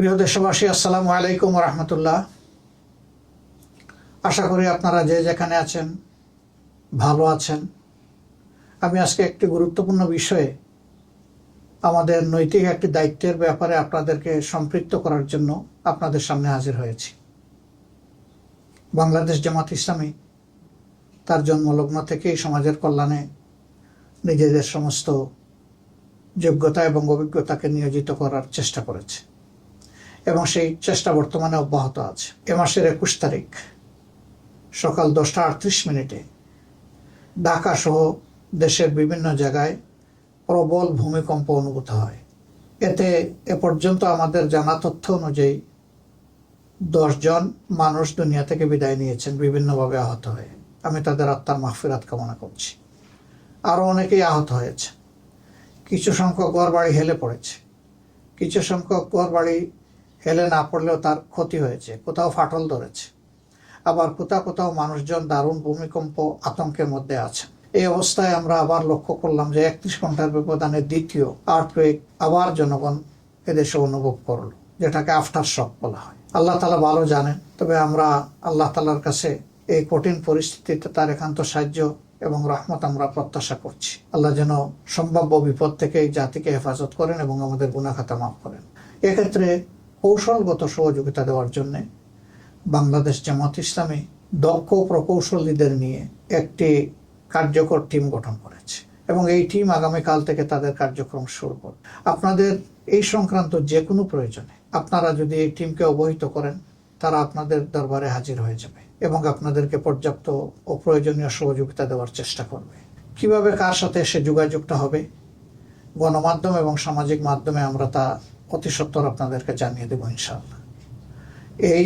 প্রিয় দেশবাসী, আসসালামু আলাইকুম রহমতুল্লাহ আশা করি আপনারা যে যেখানে আছেন, ভালো আছেন। আমি আজকে একটি গুরুত্বপূর্ণ বিষয়ে আমাদের নৈতিক একটি দায়িত্বের ব্যাপারে আপনাদেরকে সম্পৃক্ত করার জন্য আপনাদের সামনে হাজির হয়েছি। বাংলাদেশ জামাত ইসলামী তার জন্মলগ্ন থেকেই সমাজের কল্যাণে নিজেদের সমস্ত যোগ্যতা এবং অভিজ্ঞতাকে নিয়োজিত করার চেষ্টা করেছে। এবং সেই চেষ্টা বর্তমানে অব্যাহত আছে। এ মাসের একুশ তারিখ সকাল দশটা আটত্রিশ মিনিটে ঢাকা সহ দেশের বিভিন্ন জায়গায় প্রবল ভূমিকম্প অনুভূত হয়। এতে এ পর্যন্ত আমাদের জানা তথ্য অনুযায়ী দশজন মানুষ দুনিয়া থেকে বিদায় নিয়েছেন, বিভিন্নভাবে আহত হয়ে। আমি তাদের আত্মার মাহফিরাত কামনা করছি। আরও অনেকেই আহত হয়েছে। কিছু সংখ্যক ঘর বাড়ি হেলে পড়েছে। কিছু সংখ্যক ঘর বাড়ি হেলে না পড়লেও তার ক্ষতি হয়েছে, কোথাও ফাটল ধরেছে। আবার কোথাও কোথাও মানুষজন দারুণ ভূমিকম্প আতঙ্কের মধ্যে আছে। এই অবস্থায় আমরা আবার লক্ষ্য করলাম যে একত্রিশ ঘণ্টার ব্যবধানে দ্বিতীয় আর্থকুয়েক আবার জনগণ এদেশে অনুভব করল, যেটাকে আফটার শক বলা হয়। আল্লাহ তালা ভালো জানেন, তবে আমরা আল্লাহ তালার কাছে এই কঠিন পরিস্থিতিতে তার একান্ত সাহায্য এবং রহমত আমরা প্রত্যাশা করছি। আল্লাহ যেন সম্ভাব্য বিপদ থেকে জাতিকে হেফাজত করেন এবং আমাদের গুণাখাতা মাফ করেন। এক্ষেত্রে কৌশলগত সহযোগিতা দেওয়ার জন্য বাংলাদেশ জামাত ইসলামী দক্ষ প্রকৌশলীদের নিয়ে একটি কার্যকর টিম গঠন করেছে এবং এই টিম আগামীকাল থেকে তাদের কার্যক্রম শুরু করবে। আপনাদের এই সংক্রান্ত যে কোনো প্রয়োজনে আপনারা যদি এই টিমকে অবহিত করেন, তারা আপনাদের দরবারে হাজির হয়ে যাবে এবং আপনাদেরকে পর্যাপ্ত ও প্রয়োজনীয় সহযোগিতা দেওয়ার চেষ্টা করবে। কীভাবে কার সাথে সে যোগাযোগটা হবে? গণমাধ্যম এবং সামাজিক মাধ্যমে আমরা তা অতি সত্বর আপনাদেরকে জানিয়ে দেবো ইনশাআল্লাহ। এই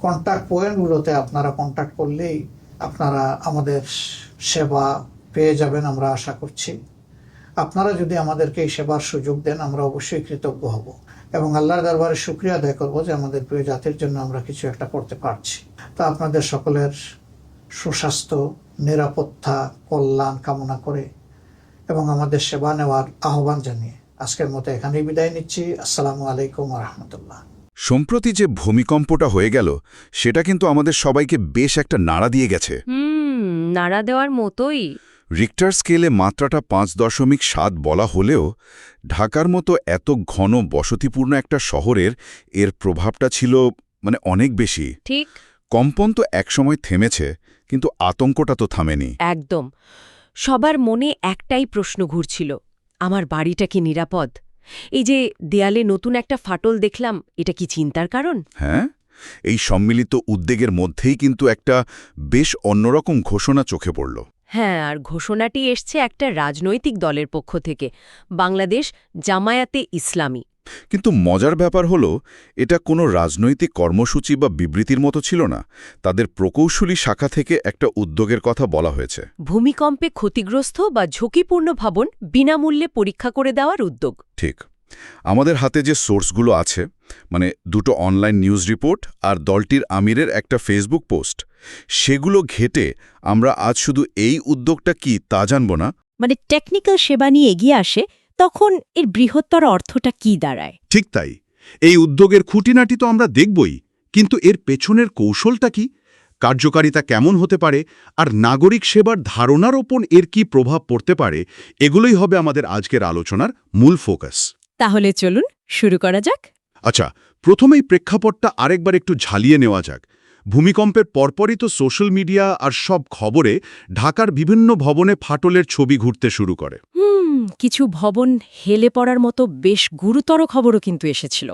কন্ট্যাক্ট পয়েন্টগুলোতে আপনারা কন্ট্যাক্ট করলেই আপনারা আমাদের সেবা পেয়ে যাবেন আমরা আশা করছি। আপনারা যদি আমাদেরকে এই সেবার সুযোগ দেন, আমরা অবশ্যই কৃতজ্ঞ হব। এবং আল্লাহর দরবারে শুক্রিয়া আদায় করব যে আমাদের প্রিয় জাতির জন্য আমরা কিছু একটা করতে পারছি। তা আপনাদের সকলের সুস্বাস্থ্য, নিরাপত্তা, কল্যাণ কামনা করে এবং আমাদের সেবা নেওয়ার আহ্বান জানিয়ে আজকের মতো এখানেই বিদায় নিচ্ছি। আসসালামু আলাইকুম রহমতুল্লাহ। সম্প্রতি যে ভূমিকম্পটা হয়ে গেল সেটা কিন্তু আমাদের সবাইকে বেশ একটা নাড়া দিয়ে গেছে। নাড়া দেওয়ার মতোই। রিক্টার স্কেলে মাত্রাটা পাঁচ দশমিক সাত বলা হলেও ঢাকার মতো এত ঘন বসতিপূর্ণ একটা শহরের এর প্রভাবটা ছিল মানে অনেক বেশি। ঠিক। কম্পন তো একসময় থেমেছে কিন্তু আতঙ্কটা তো থামেনি। একদম। সবার মনে একটাই প্রশ্ন ঘুরছিল আমার বাড়িটা কি নিরাপদ? এই যে দেয়ালে নতুন একটা ফাটল দেখলাম এটা কি চিন্তার কারণ? হ্যাঁ এই সম্মিলিত উদ্বেগের মধ্যেই কিন্তু একটা বেশ অন্যরকম ঘোষণা চোখে পড়ল। হ্যাঁ আর ঘোষণাটি এসছে একটা রাজনৈতিক দলের পক্ষ থেকে। বাংলাদেশ জামায়াতে ইসলামী। কিন্তু মজার ব্যাপার হলো এটা কোনো রাজনৈতিক কর্মসূচি বা বিবৃতির মতো ছিল না। তাদের প্রকৌশলী শাখা থেকে একটা উদ্যোগের কথা বলা হয়েছে। ভূমিকম্পে ক্ষতিগ্রস্ত বা ঝুঁকিপূর্ণ ভবন বিনামূল্যে পরীক্ষা করে দেওয়ার উদ্যোগ। ঠিক। আমাদের হাতে যে সোর্সগুলো আছে মানে দুটো অনলাইন নিউজ রিপোর্ট আর দলটির আমিরের একটা ফেসবুক পোস্ট সেগুলো ঘেটে আমরা আজ শুধু এই উদ্যোগটা কি তা জানব না। মানে টেকনিক্যাল সেবা নিয়ে এগিয়ে আসে তখন এর বৃহত্তর অর্থটা কি দাঁড়ায়? ঠিক তাই। এই উদ্যোগের খুঁটিনাটি তো আমরা দেখবই কিন্তু এর পেছনের কৌশলটা কি? কার্যকারিতা কেমন হতে পারে? আর নাগরিক সেবার ধারণার ওপর এর কি প্রভাব পড়তে পারে? এগুলোই হবে আমাদের আজকের আলোচনার মূল ফোকাস। তাহলে চলুন শুরু করা যাক। আচ্ছা প্রথমেই প্রেক্ষাপটটা আরেকবার একটু ঝালিয়ে নেওয়া যাক। ভূমিকম্পের পরপরই তো সোশ্যাল মিডিয়া আর সব খবরে ঢাকার বিভিন্ন ভবনে ফাটলের ছবি ঘুরতে শুরু করে। হুম কিছু ভবন হেলে পড়ার মতো বেশ গুরুতর খবরও কিন্তু এসেছিল।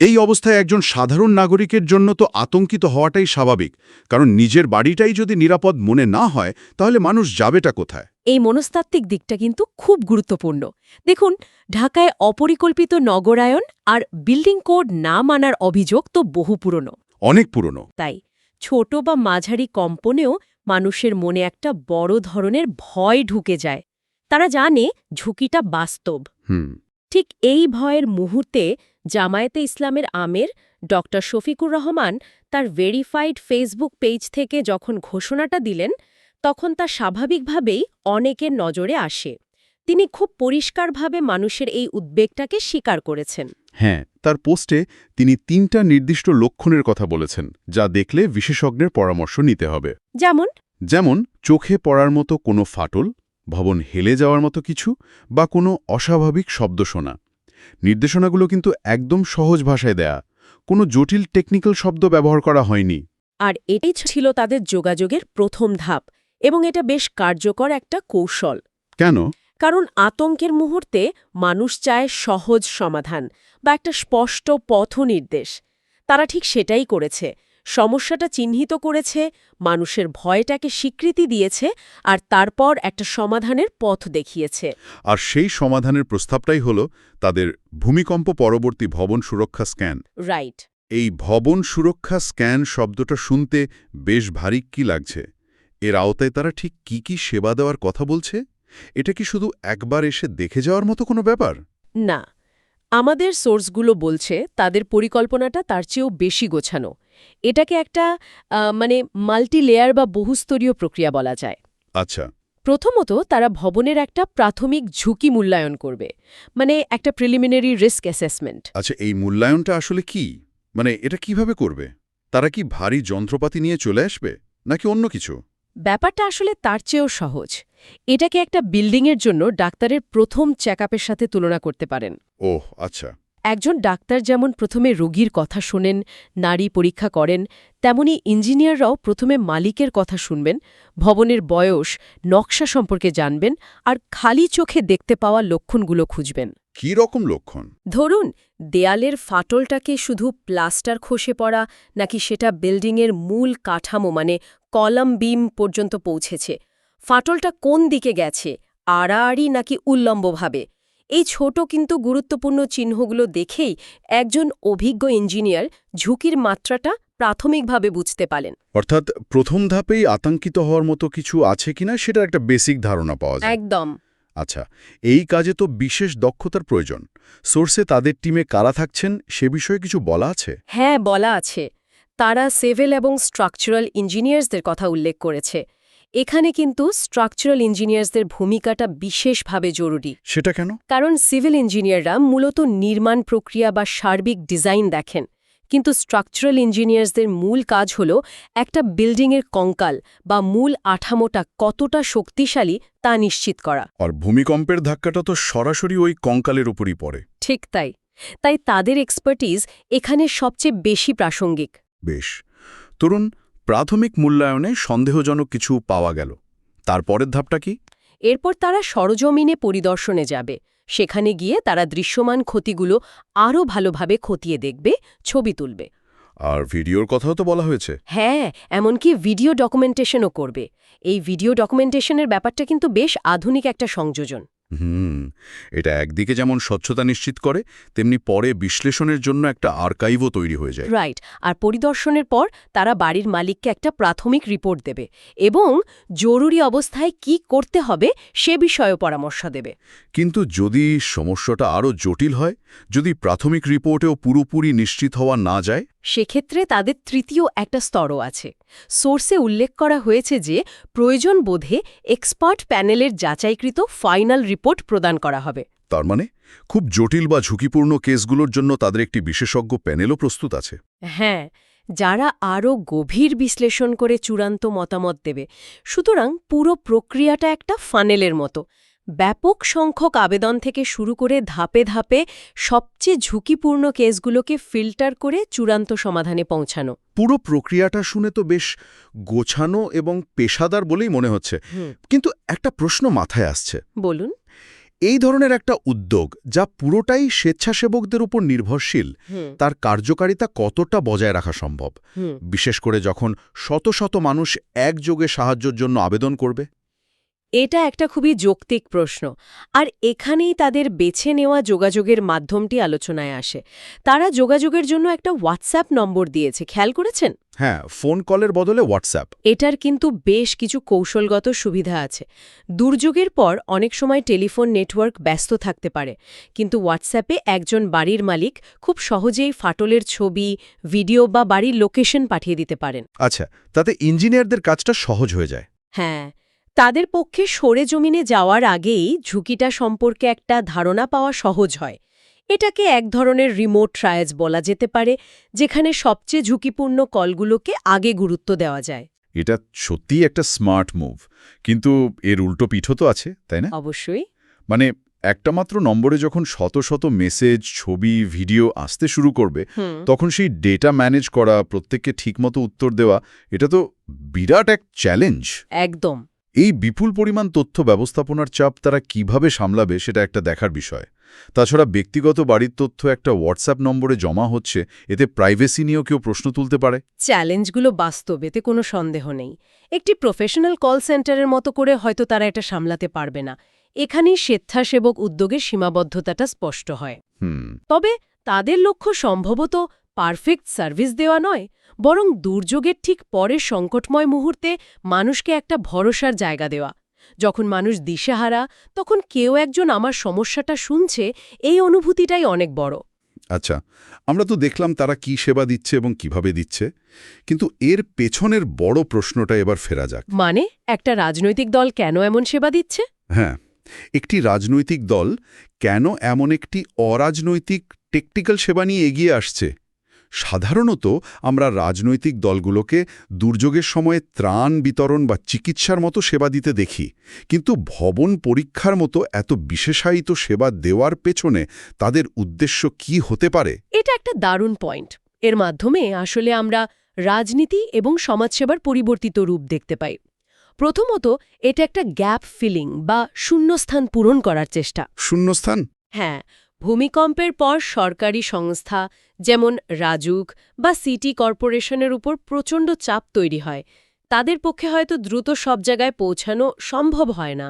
এই অবস্থায় একজন সাধারণ নাগরিকের জন্য তো আতঙ্কিত হওয়াটাই স্বাভাবিক কারণ নিজের বাড়িটাই যদি নিরাপদ মনে না হয় তাহলে মানুষ যাবেটা কোথায়? এই মনস্তাত্ত্বিক দিকটা কিন্তু খুব গুরুত্বপূর্ণ। দেখুন ঢাকায় অপরিকল্পিত নগরায়ন আর বিল্ডিং কোড না মানার অভিযোগ তো বহু পুরনো। অনেক পুরনো। তাই ছোট বা মাঝারি কম্পনেও মানুষের মনে একটা বড় ধরনের ভয় ঢুকে যায়। তারা জানে ঝুঁকিটা বাস্তব। হুম। ঠিক এই ভয়ের মুহূর্তে জামায়াতে ইসলামের আমের ড. শফিকুর রহমান তার ভেরিফাইড ফেসবুক পেজ থেকে যখন ঘোষণাটা দিলেন তখন তা স্বাভাবিকভাবেই অনেকের নজরে আসে। তিনি খুব পরিষ্কারভাবে মানুষের এই উদ্বেগটাকে স্বীকার করেছেন। হ্যাঁ তার পোস্টে তিনি তিনটা নির্দিষ্ট লক্ষণের কথা বলেছেন যা দেখলে বিশেষজ্ঞের পরামর্শ নিতে হবে। যেমন? যেমন চোখে পড়ার মতো কোনো ফাটল ভবন হেলে যাওয়ার মতো কিছু বা কোনো অস্বাভাবিক শব্দ শোনা। নির্দেশনাগুলো কিন্তু একদম সহজ ভাষায় দেয়া। কোনো জটিল টেকনিক্যাল শব্দ ব্যবহার করা হয়নি। আর এটাই ছিল তাদের যোগাযোগের প্রথম ধাপ এবং এটা বেশ কার্যকর একটা কৌশল। কেন? কারণ আতঙ্কের মুহূর্তে মানুষ চায় সহজ সমাধান বা একটা স্পষ্ট পথ নির্দেশ। তারা ঠিক সেটাই করেছে। সমস্যাটা চিহ্নিত করেছে মানুষের ভয়টাকে স্বীকৃতি দিয়েছে আর তারপর একটা সমাধানের পথ দেখিয়েছে। আর সেই সমাধানের প্রস্তাবটাই হল তাদের ভূমিকম্প পরবর্তী ভবন সুরক্ষা স্ক্যান। রাইট। এই ভবন সুরক্ষা স্ক্যান শব্দটা শুনতে বেশ ভারী কি লাগছে? এর আওতায় তারা ঠিক কি কি সেবা দেওয়ার কথা বলছে? এটা কি শুধু একবার এসে দেখে যাওয়ার মতো কোনো ব্যাপার? না। আমাদের সোর্সগুলো বলছে তাদের পরিকল্পনাটা তার চেয়েও বেশি গোছানো। এটাকে একটা মানে মাল্টি লেয়ার বা বহুস্তরীয় প্রক্রিয়া বলা যায়। আচ্ছা। প্রথমত তারা ভবনের একটা প্রাথমিক ঝুঁকি মূল্যায়ন করবে। মানে একটা প্রিলিমিনারি রিস্ক অ্যাসেসমেন্ট। আচ্ছা এই মূল্যায়নটা আসলে কি? মানে এটা কীভাবে করবে? তারা কি ভারী যন্ত্রপাতি নিয়ে চলে আসবে? নাকি অন্য কিছু? ব্যাপারটা আসলে তার চেয়েও সহজ। এটাকে একটা বিল্ডিংয়ের জন্য ডাক্তারের প্রথম চেক সাথে তুলনা করতে পারেন। ওহ আচ্ছা। একজন ডাক্তার যেমন প্রথমে রোগীর কথা শোনেন নারী পরীক্ষা করেন তেমনি ইঞ্জিনিয়াররাও প্রথমে মালিকের কথা শুনবেন ভবনের বয়স নকশা সম্পর্কে জানবেন আর খালি চোখে দেখতে পাওয়া লক্ষণগুলো খুঁজবেন। কি রকম লক্ষণ? ধরুন দেয়ালের ফাটলটাকে শুধু প্লাস্টার খসে পড়া নাকি সেটা বিল্ডিংয়ের মূল কাঠামো মানে কলাম বিম পর্যন্ত পৌঁছেছে। ফাটলটা কোন দিকে গেছে আড়াআড়ি নাকি উল্লম্বভাবে? এই ছোট কিন্তু গুরুত্বপূর্ণ চিহ্নগুলো দেখেই একজন অভিজ্ঞ ইঞ্জিনিয়ার ঝুঁকির মাত্রাটা প্রাথমিকভাবে বুঝতে পারেন। অর্থাৎ প্রথম ধাপেই আতঙ্কিত হওয়ার মতো কিছু আছে কিনা সেটার একটা বেসিক ধারণা পাওয়া যায়। একদম। আচ্ছা এই কাজে তো বিশেষ দক্ষতার প্রয়োজন। সোর্সে তাদের টিমে কারা থাকছেন সে বিষয়ে কিছু বলা আছে? হ্যাঁ বলা আছে। তারা সিভিল এবং স্ট্রাকচারাল ইঞ্জিনিয়ার্সদের কথা উল্লেখ করেছে। এখানে কিন্তু স্ট্রাকচারাল ইঞ্জিনিয়ার্সদের ভূমিকাটা বিশেষভাবে জরুরি। সেটা কেন? কারণ সিভিল ইঞ্জিনিয়াররা মূলত নির্মাণ প্রক্রিয়া বা সার্বিক ডিজাইন দেখেন। কিন্তু স্ট্রাকচারাল ইঞ্জিনিয়ার্সদের মূল কাজ হল একটা বিল্ডিংয়ের কঙ্কাল বা মূল আঠামোটা কতটা শক্তিশালী তা নিশ্চিত করা। আর ভূমিকম্পের ধাক্কাটা তো সরাসরি ওই কঙ্কালের উপরই পড়ে। ঠিক তাই। তাই তাদের এক্সপার্টিজ এখানে সবচেয়ে বেশি প্রাসঙ্গিক। বেশ। তরুণ প্রাথমিক মূল্যায়নে সন্দেহজনক কিছু পাওয়া গেল। তারপরের ধাপটা কি? এরপর তারা সরজমিনে পরিদর্শনে যাবে। সেখানে গিয়ে তারা দৃশ্যমান ক্ষতিগুলো আরও ভালোভাবে খতিয়ে দেখবে ছবি তুলবে। আর ভিডিওর কথাও তো বলা হয়েছে। হ্যাঁ এমনকি ভিডিও ডকুমেন্টেশনও করবে। এই ভিডিও ডকুমেন্টেশনের ব্যাপারটা কিন্তু বেশ আধুনিক একটা সংযোজন। হুম এটা একদিকে যেমন স্বচ্ছতা নিশ্চিত করে তেমনি পরে বিশ্লেষণের জন্য একটা আর্কাইভও তৈরি হয়ে যায়। রাইট আর পরিদর্শনের পর তারা বাড়ির মালিককে একটা প্রাথমিক রিপোর্ট দেবে এবং জরুরি অবস্থায় কি করতে হবে সে বিষয়েও পরামর্শ দেবে। কিন্তু যদি সমস্যাটা আরও জটিল হয় যদি প্রাথমিক রিপোর্টেও পুরোপুরি নিশ্চিত হওয়া না যায় সেক্ষেত্রে তাদের তৃতীয় একটা স্তরও আছে। সোর্সে উল্লেখ করা হয়েছে যে প্রয়োজন বোধে এক্সপার্ট প্যানেলের যাচাইকৃত ফাইনাল রিপোর্ট প্রদান করা হবে। তার মানে খুব জটিল বা ঝুঁকিপূর্ণ কেসগুলোর জন্য তাদের একটি বিশেষজ্ঞ প্যানেলও প্রস্তুত আছে। হ্যাঁ যারা আরও গভীর বিশ্লেষণ করে চূড়ান্ত মতামত দেবে। সুতরাং পুরো প্রক্রিয়াটা একটা ফানেলের মতো। ব্যাপক সংখ্যক আবেদন থেকে শুরু করে ধাপে ধাপে সবচেয়ে ঝুঁকিপূর্ণ কেসগুলোকে ফিল্টার করে চূড়ান্ত সমাধানে পৌঁছানো। পুরো প্রক্রিয়াটা শুনে তো বেশ গোছানো এবং পেশাদার বলেই মনে হচ্ছে। কিন্তু একটা প্রশ্ন মাথায় আসছে। বলুন। এই ধরনের একটা উদ্যোগ যা পুরোটাই স্বেচ্ছাসেবকদের উপর নির্ভরশীল তার কার্যকারিতা কতটা বজায় রাখা সম্ভব? বিশেষ করে যখন শত শত মানুষ একযোগে সাহায্যের জন্য আবেদন করবে। এটা একটা খুবই যৌক্তিক প্রশ্ন। আর এখানেই তাদের বেছে নেওয়া যোগাযোগের মাধ্যমটি আলোচনায় আসে। তারা যোগাযোগের জন্য একটা হোয়াটসঅ্যাপ নম্বর দিয়েছে খেয়াল করেছেন? হ্যাঁ ফোন কলের বদলে হোয়াটসঅ্যাপ। এটার কিন্তু বেশ কিছু কৌশলগত সুবিধা আছে। দুর্যোগের পর অনেক সময় টেলিফোন নেটওয়ার্ক ব্যস্ত থাকতে পারে। কিন্তু হোয়াটসঅ্যাপে একজন বাড়ির মালিক খুব সহজেই ফাটলের ছবি ভিডিও বা বাড়ির লোকেশন পাঠিয়ে দিতে পারেন। আচ্ছা তাতে ইঞ্জিনিয়ারদের কাজটা সহজ হয়ে যায়। হ্যাঁ তাদের পক্ষে সরে জমিনে যাওয়ার আগেই ঝুঁকিটা সম্পর্কে একটা ধারণা পাওয়া সহজ হয়। এটাকে এক ধরনের রিমোট ট্রায়াজ বলা যেতে পারে যেখানে সবচেয়ে ঝুঁকিপূর্ণ কলগুলোকে আগে গুরুত্ব দেওয়া যায়। এটা সত্যিই একটা স্মার্ট মুভ কিন্তু এর উল্টো পিঠও তো আছে তাই না? অবশ্যই। মানে একটা মাত্র নম্বরে যখন শত শত মেসেজ ছবি ভিডিও আসতে শুরু করবে তখন সেই ডেটা ম্যানেজ করা প্রত্যেককে ঠিকমতো উত্তর দেওয়া এটা তো বিরাট এক চ্যালেঞ্জ একদম। এই বিপুল পরিমাণ তথ্য ব্যবস্থাপনার চাপ তারা কীভাবে সামলাবে সেটা একটা দেখার বিষয়। তাছাড়া ব্যক্তিগত বাড়ির তথ্য একটা হোয়াটসঅ্যাপ নম্বরে জমা হচ্ছে এতে প্রাইভেসি নিয়েও কেউ প্রশ্ন তুলতে পারে। চ্যালেঞ্জগুলো বাস্তব এতে কোনো সন্দেহ নেই। একটি প্রফেশনাল কল সেন্টারের মতো করে হয়তো তারা এটা সামলাতে পারবে না। এখানেই স্বেচ্ছাসেবক উদ্যোগের সীমাবদ্ধতাটা স্পষ্ট হয়। হুম। তবে তাদের লক্ষ্য সম্ভবত পারফেক্ট সার্ভিস দেওয়া নয় বরং দুর্যোগের ঠিক পরের সংকটময় মুহূর্তে মানুষকে একটা ভরসার জায়গা দেওয়া। যখন মানুষ দিশেহারা তখন কেউ একজন আমার সমস্যাটা শুনছে এই অনুভূতিটাই অনেক বড়। আচ্ছা আমরা তো দেখলাম তারা কি সেবা দিচ্ছে এবং কীভাবে দিচ্ছে কিন্তু এর পেছনের বড় প্রশ্নটা এবার ফেরা যাক। মানে একটা রাজনৈতিক দল কেন এমন সেবা দিচ্ছে? হ্যাঁ একটি রাজনৈতিক দল কেন এমন একটি অরাজনৈতিক টেকনিক্যাল সেবা নিয়ে এগিয়ে আসছে? সাধারণত আমরা রাজনৈতিক দলগুলোকে দুর্যোগের সময়ে ত্রাণ বিতরণ বা চিকিৎসার মতো সেবা দিতে দেখি। কিন্তু ভবন পরীক্ষার মতো এত বিশেষায়িত সেবা দেওয়ার পেছনে তাদের উদ্দেশ্য কি হতে পারে? এটা একটা দারুণ পয়েন্ট। এর মাধ্যমে আসলে আমরা রাজনীতি এবং সমাজসেবার পরিবর্তিত রূপ দেখতে পাই। প্রথমত এটা একটা গ্যাপ ফিলিং বা শূন্যস্থান পূরণ করার চেষ্টা। শূন্যস্থান? হ্যাঁ ভূমিকম্পের পর সরকারি সংস্থা, যেমন রাজুক বা সিটি কর্পোরেশনের উপর প্রচণ্ড চাপ তৈরি হয়। তাদের পক্ষে হয়তো দ্রুত সব জায়গায় পৌঁছানো সম্ভব হয় না।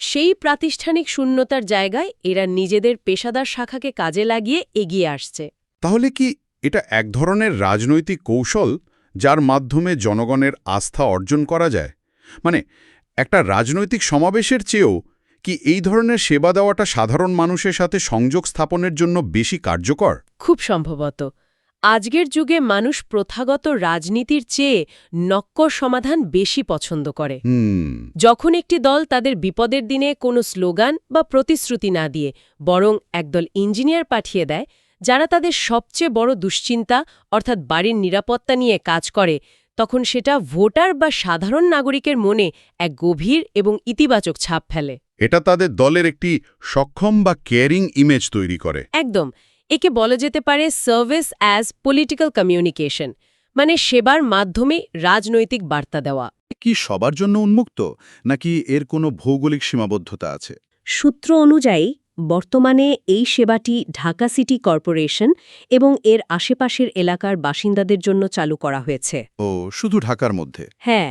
সেই প্রাতিষ্ঠানিক শূন্যতার জায়গায় এরা নিজেদের পেশাদার শাখাকে কাজে লাগিয়ে এগিয়ে আসছে। তাহলে কি এটা এক ধরনের রাজনৈতিক কৌশল যার মাধ্যমে জনগণের আস্থা অর্জন করা যায়? মানে একটা রাজনৈতিক সমাবেশের চেয়েও কি এই ধরনের সেবা দেওয়াটা সাধারণ মানুষের সাথে সংযোগ স্থাপনের জন্য বেশি কার্যকর? খুব সম্ভবত। আজকের যুগে মানুষ প্রথাগত রাজনীতির চেয়ে নক্কর সমাধান বেশি পছন্দ করে। যখন একটি দল তাদের বিপদের দিনে কোনো স্লোগান বা প্রতিশ্রুতি না দিয়ে বরং একদল ইঞ্জিনিয়ার পাঠিয়ে দেয় যারা তাদের সবচেয়ে বড় দুশ্চিন্তা অর্থাৎ বাড়ির নিরাপত্তা নিয়ে কাজ করে তখন সেটা ভোটার বা সাধারণ নাগরিকের মনে এক গভীর এবং ইতিবাচক ছাপ ফেলে। এটা তাদের দলের একটি সক্ষম বা কেয়ারিং ইমেজ তৈরি করে। একদম। একে বলা যেতে পারে সার্ভিস অ্যাজ পলিটিক্যাল কমিউনিকেশন মানে সেবার মাধ্যমে রাজনৈতিক বার্তা দেওয়া। কি সবার জন্য উন্মুক্ত নাকি এর কোনো ভৌগোলিক সীমাবদ্ধতা আছে? সূত্র অনুযায়ী বর্তমানে এই সেবাটি ঢাকা সিটি কর্পোরেশন এবং এর আশেপাশের এলাকার বাসিন্দাদের জন্য চালু করা হয়েছে। ও শুধু ঢাকার মধ্যে? হ্যাঁ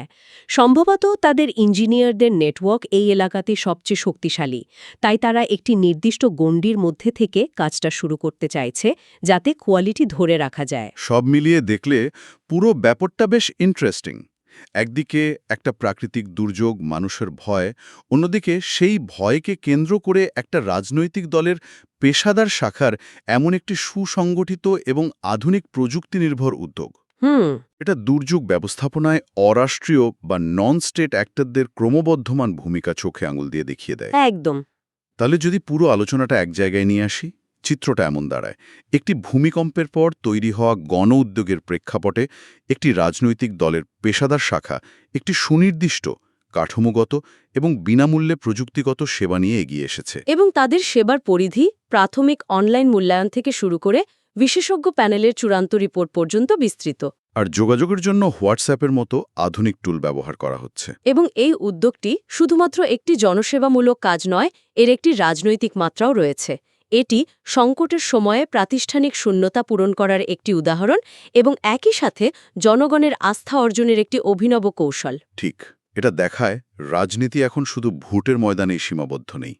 সম্ভবত তাদের ইঞ্জিনিয়ারদের নেটওয়ার্ক এই এলাকাতে সবচেয়ে শক্তিশালী। তাই তারা একটি নির্দিষ্ট গণ্ডির মধ্যে থেকে কাজটা শুরু করতে চাইছে যাতে কোয়ালিটি ধরে রাখা যায়। সব মিলিয়ে দেখলে পুরো ব্যাপারটা বেশ ইন্টারেস্টিং একদিকে একটা প্রাকৃতিক দুর্যোগ মানুষের ভয় অন্যদিকে সেই ভয়কে কেন্দ্র করে একটা রাজনৈতিক দলের পেশাদার শাখার এমন একটি সুসংগঠিত এবং আধুনিক প্রযুক্তি নির্ভর উদ্যোগ এটা দুর্যোগ ব্যবস্থাপনায় অরাষ্ট্রীয় বা নন স্টেট অ্যাক্টরদের ক্রমবর্ধমান ভূমিকা চোখে আঙুল দিয়ে দেখিয়ে দেয়। একদম। তাহলে যদি পুরো আলোচনাটা এক জায়গায় নিয়ে আসি চিত্রটা এমন দাঁড়ায়। একটি ভূমিকম্পের পর তৈরি হওয়া গণ উদ্যোগের প্রেক্ষাপটে একটি রাজনৈতিক দলের পেশাদার শাখা একটি সুনির্দিষ্ট কাঠামোগত এবং বিনামূল্যে প্রযুক্তিগত সেবা নিয়ে এগিয়ে এসেছে। এবং তাদের সেবার পরিধি প্রাথমিক অনলাইন মূল্যায়ন থেকে শুরু করে বিশেষজ্ঞ প্যানেলের চূড়ান্ত রিপোর্ট পর্যন্ত বিস্তৃত। আর যোগাযোগের জন্য হোয়াটসঅ্যাপের মতো আধুনিক টুল ব্যবহার করা হচ্ছে। এবং এই উদ্যোগটি শুধুমাত্র একটি জনসেবামূলক কাজ নয় এর একটি রাজনৈতিক মাত্রাও রয়েছে। এটি সংকটের সময়ে প্রাতিষ্ঠানিক শূন্যতা পূরণ করার একটি উদাহরণ এবং একই সাথে জনগণের আস্থা অর্জনের একটি অভিনব কৌশল। ঠিক এটা দেখায় রাজনীতি এখন শুধু ভোটের ময়দানেই সীমাবদ্ধ নেই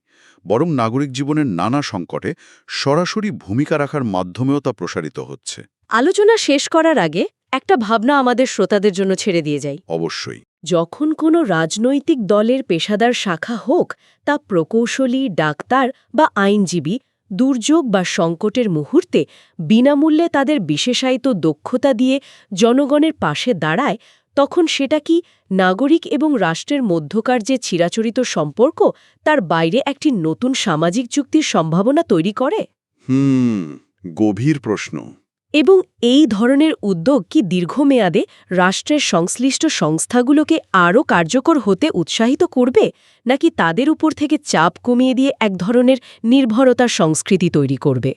বরং নাগরিক জীবনের নানা সংকটে সরাসরি ভূমিকা রাখার মাধ্যমেও তা প্রসারিত হচ্ছে। আলোচনা শেষ করার আগে একটা ভাবনা আমাদের শ্রোতাদের জন্য ছেড়ে দিয়ে যাই। অবশ্যই। যখন কোনো রাজনৈতিক দলের পেশাদার শাখা হোক তা প্রকৌশলী ডাক্তার বা আইনজীবী দুর্যোগ বা সংকটের মুহূর্তে বিনামূল্যে তাদের বিশেষায়িত দক্ষতা দিয়ে জনগণের পাশে দাঁড়ায়, তখন সেটা কি নাগরিক এবং রাষ্ট্রের মধ্যকার যে চিরাচরিত সম্পর্ক, তার বাইরে একটি নতুন সামাজিক চুক্তির সম্ভাবনা তৈরি করে? হুম, গভীর প্রশ্ন। এবং এই ধরনের উদ্যোগ কি দীর্ঘমেয়াদে রাষ্ট্রের সংশ্লিষ্ট সংস্থাগুলোকে আরও কার্যকর হতে উৎসাহিত করবে, নাকি তাদের উপর থেকে চাপ কমিয়ে দিয়ে এক ধরনের নির্ভরতার সংস্কৃতি তৈরি করবে?